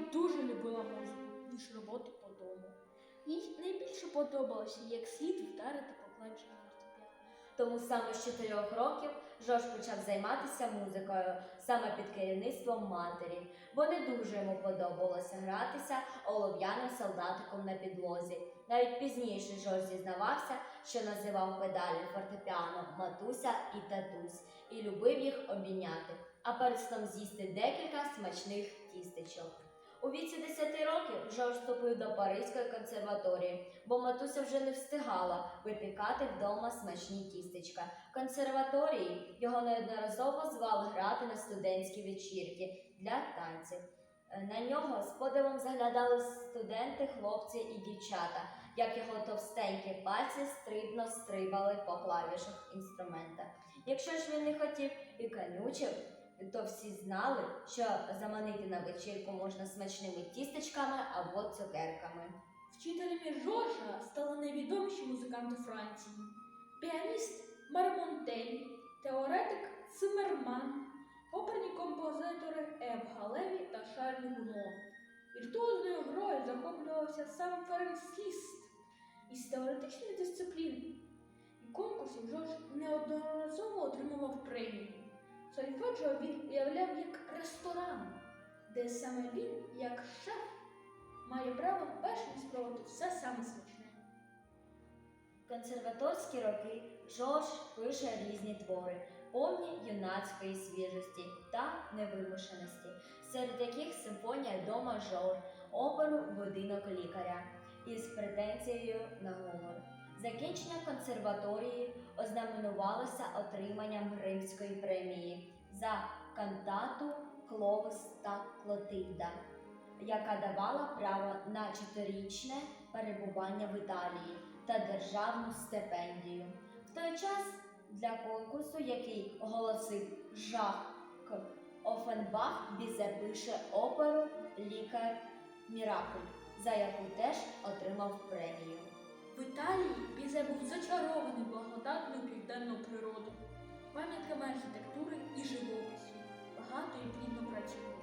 дуже любила музику, ніж роботи по дому. Їй найбільше подобалося, як слід вдарити по клавіші фортепіано. Тому саме з чотирьох років Жорж почав займатися музикою саме під керівництвом матері, бо не дуже йому подобалося гратися олов'яним солдатиком на підлозі. Навіть пізніше Жорж зізнавався, що називав педалі фортепіано матуся і татусь, і любив їх обійняти, а перед сном з'їсти декілька смачних тістечок. У віці 10 років Жорж вступив до Паризької консерваторії, бо матуся вже не встигала випікати вдома смачні тістечка. В консерваторії його неодноразово звали грати на студентські вечірки для танців. Е, На нього з подивом заглядали студенти, хлопці і дівчата, як його товстенькі пальці стрибно стрибали по клавішах інструмента. Якщо ж він не хотів і канючив, то всі знали, що заманити на вечірку можна смачними тістечками або цукерками. Вчителями Жоржа стали найвідоміші музиканти Франції: піаніст Мармонтель, теоретик Цимерман, оперні композитори Ев Галеві та Шарль Гуно. Віртуозною грою захоплювався сам Ференс Ліст. Із теоретичних дисциплін і конкурсів Жорж неодноразово отримував премії. Сольфеджіо він уявляв як ресторан, де саме він, як шеф, має право першим спробувати все саме смачне. Консерваторські роки Жорж пише різні твори, повні юнацької свіжості та невимушеності, серед яких симфонія до мажор, оперу Будинок лікаря із претензією на гумор. Закінчення консерваторії ознаменувалося отриманням Римської премії за кантату Кловис та Клотильда, яка давала право на чотирічне перебування в Італії та державну стипендію. В той час для конкурсу, який оголосив Жак Офенбах, Бізе пише оперу Лікар Міракль, за яку теж отримав премію. В Італії Бізе був зачарований благодатною південною природою, пам'ятками архітектури і живопису, багато і плідно працює.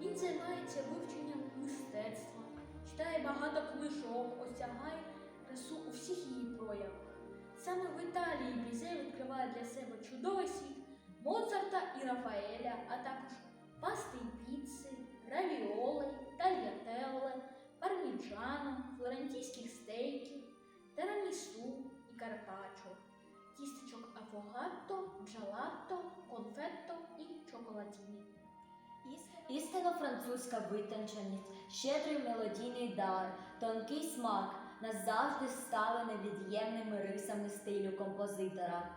Він займається вивченням мистецтва, читає багато книжок, осягає красу у всіх її проявах. Саме в Італії Бізе відкриває для себе чудовий світ Моцарта і Рафаеля, а також пасти і піци, равіоли, тальятелле, парміджано, флорентійських стейків, тирамісу і карпаччо, тістечок афогатто, джалатто, конфетто і чоколадіні. Істинно французька витонченість, щедрий мелодійний дар, тонкий смак назавжди стали невід'ємними рисами стилю композитора.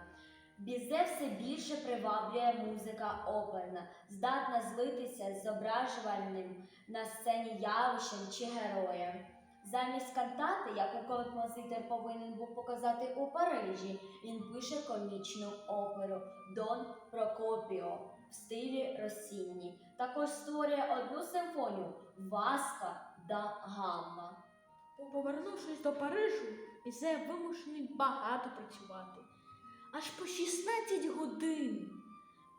Бізе все більше приваблює музика оперна, здатна злитися з зображувальним на сцені явищем чи героєм. Замість кантати, яку композитор повинен був показати у Парижі, він пише комічну оперу Дон Прокопіо в стилі Росіні. Також створює одну симфонію Васка да Гамма. Повернувшись до Парижу, Бізе вимушений багато працювати. Аж по 16 годин.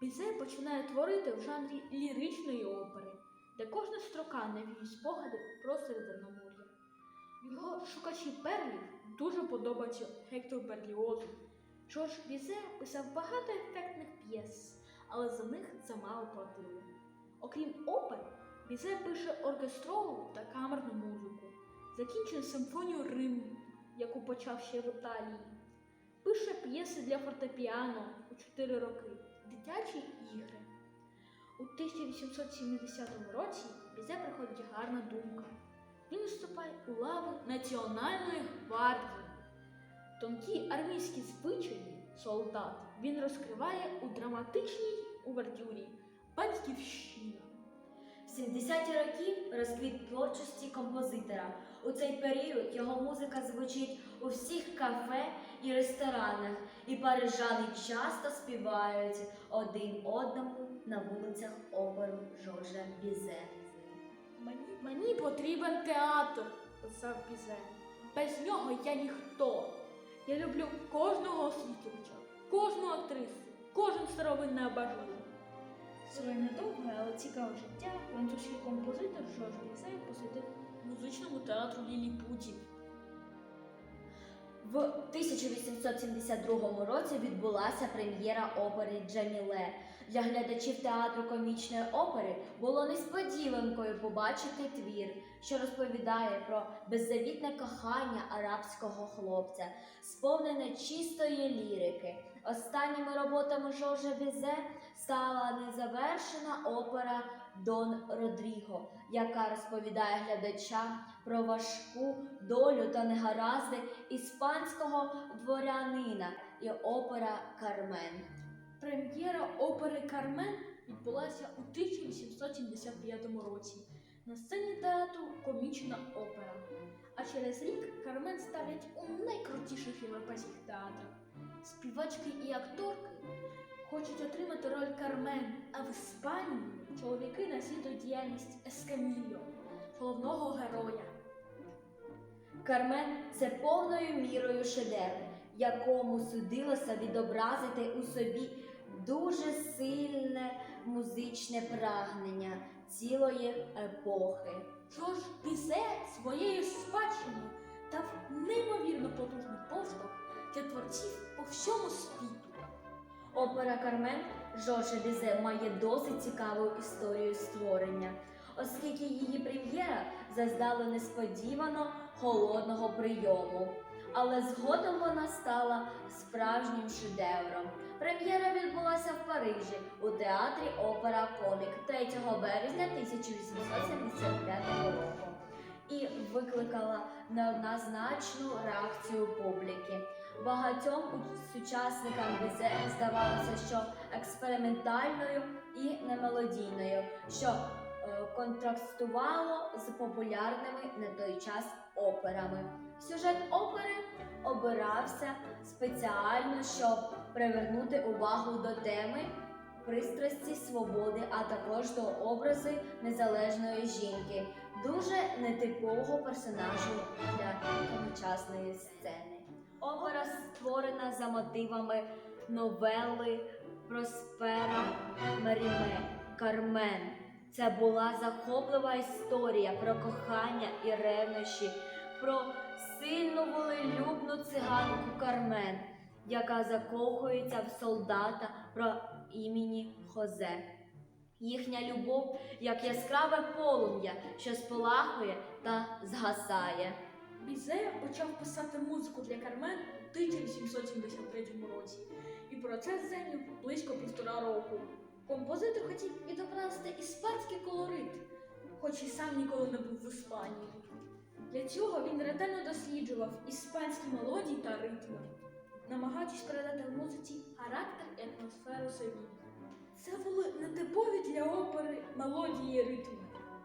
Бізе починає творити в жанрі ліричної опери, де кожна строка навіє спогади про Середземномор'я. Його шукачі перлів дуже подобаються Гектор Берліозу. Жорж Бізе писав багато ефектних п'єс, але за них замало платили. Окрім опер, Бізе пише оркестрову та камерну музику, закінчив симфонію Рим, яку почав ще в Італії. Пише п'єси для фортепіано у 4 роки, дитячі ігри. У 1870 році Бізе приходить гарна думка. Він вступає у лави Національної гвардії. Тонкі армійські звичаї солдат він розкриває у драматичній увертюрі Батьківщина. В 70-ті роки розквіт творчості композитора. У цей період його музика звучить у всіх кафе і ресторанах, і парижани часто співають один одному на вулицях оперу Жоржа Бізе. Мені, мені потрібен театр, писав Бізе. Без нього я ніхто. Я люблю кожного освітлювача, кожну актрису, кожен старовинний абажур. Своє недовге, але цікаве життя французький композитор Жорж Бізе посвятив музичному театру Ліліпутів. В 1872 році відбулася прем'єра опери Джаміле. Для глядачів театру комічної опери було несподіванкою побачити твір, що розповідає про беззавітне кохання арабського хлопця, сповнене чистої лірики. Останніми роботами Жоржа Бізе стала незавершена опера Дон Родріго, яка розповідає глядачам про важку долю та негаразди іспанського дворянина і опера Кармен. Прем'єра опери Кармен відбулася у 1875 році. На сцені театру комічна опера. А через рік Кармен ставлять у найкрутіших європейських театрах. Співачки і акторки хочуть отримати роль Кармен, а в Іспанії чоловіки наслідують діяльність Ескамільо, головного героя. Кармен це повною мірою шедевр, якому судилося відобразити у собі дуже сильне музичне прагнення цілої епохи. Жорж Бізе своєю спадщиною дав неймовірно потужний поштовх для творців по всьому світу. Опера Кармен Жоржа Бізе має досить цікаву історію створення, оскільки її прем'єра зазнала несподівано холодного прийому. Але згодом вона стала справжнім шедевром. Прем'єра відбулася в Парижі у театрі Опера Комік 3 березня 1875 року і викликала неоднозначну реакцію публіки. Багатьом сучасникам Бізе здавалося, що експериментальною і немелодійною, що е, контрастувало з популярними на той час операми. Сюжет опери обирався спеціально, щоб привернути увагу до теми пристрасті свободи, а також до образи незалежної жінки, дуже нетипового персонажу для тогочасної сцени. Опера створена за мотивами новели Проспера Меріме Кармен. Це була захоплива історія про кохання і ревнощі, про сильну волелюбну циганку Кармен, яка закохується в солдата про імені Хозе. Їхня любов як яскраве полум'я, що спалахує та згасає. Бізе почав писати музику для Кармен у 1873 році, і процес зайняв близько півтора року. Композитор хотів відобразити іспанський колорит, хоч і сам ніколи не був в Іспанії. Для цього він ретельно досліджував іспанські мелодії та ритми, намагаючись передати в музиці характер і атмосферу Севілі. Це були нетипові для опери мелодії і ритми,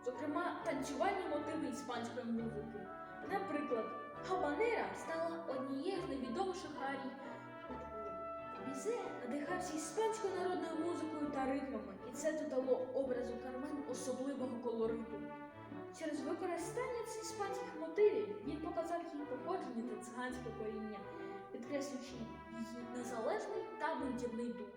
зокрема танцювальні мотиви іспанської музики. Наприклад, Хабанера стала однією з найвідоміших арій. Бізе надихався іспанською народною музикою та ритмами, і це додало образу Кармен особливого колориту. Через використання цих іспанських мотивів він показав її походження та циганське коріння, підкреслюючи її незалежний та бунтівний дух.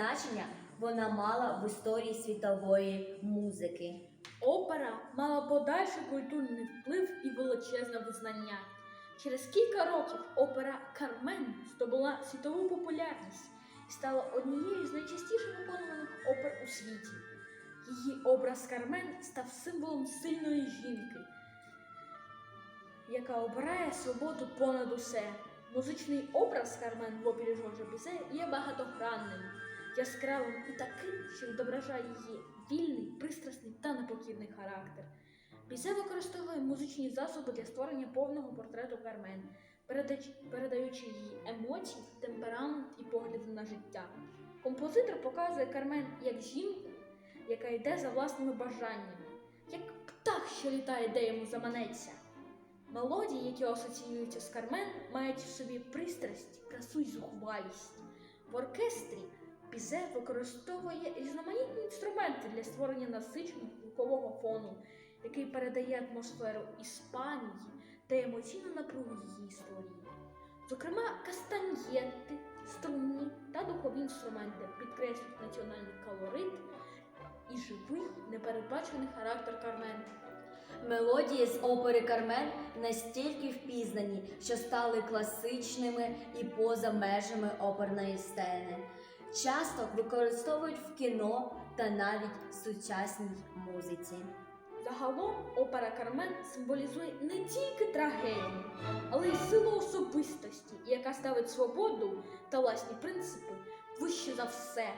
Значення вона мала в історії світової музики? Опера мала подальший культурний вплив і величезне визнання. Через кілька років опера Кармен здобула світову популярність і стала однією з найчастіше виконуваних опер у світі. Її образ Кармен став символом сильної жінки, яка обирає свободу понад усе. Музичний образ Кармен в опері Жоржа Бізе є багатогранним, яскравим і таким, що відображає її вільний, пристрасний та непокірний характер. Бізе використовує музичні засоби для створення повного портрету Кармен, передаючи її емоції, темперамент і погляди на життя. Композитор показує Кармен як жінку, яка йде за власними бажаннями, як птах, що літає, де йому заманеться. Мелодії, які асоціюються з Кармен, мають в собі пристрасть, красу й зухвалість. В оркестрі Бізе використовує різноманітні інструменти для створення насиченого звукового фону, який передає атмосферу Іспанії та емоційну напругу її історії. Зокрема, кастаньєти, струнні та духові інструменти підкреслюють національний колорит і живий непередбачений характер Кармен. Мелодії з опери Кармен настільки впізнані, що стали класичними і поза межами оперної сцени. Часто використовують в кіно та навіть сучасній музиці. Загалом опера Кармен символізує не тільки трагедію, але й силу особистості, яка ставить свободу та власні принципи вище за все.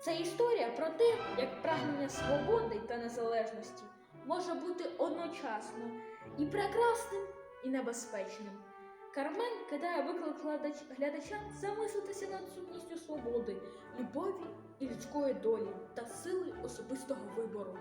Це історія про те, як прагнення свободи та незалежності може бути одночасно і прекрасним, і небезпечним. Кармен кидає виклик глядачам замислитися над сутністю свободи, любові і людської долі та сили особистого вибору.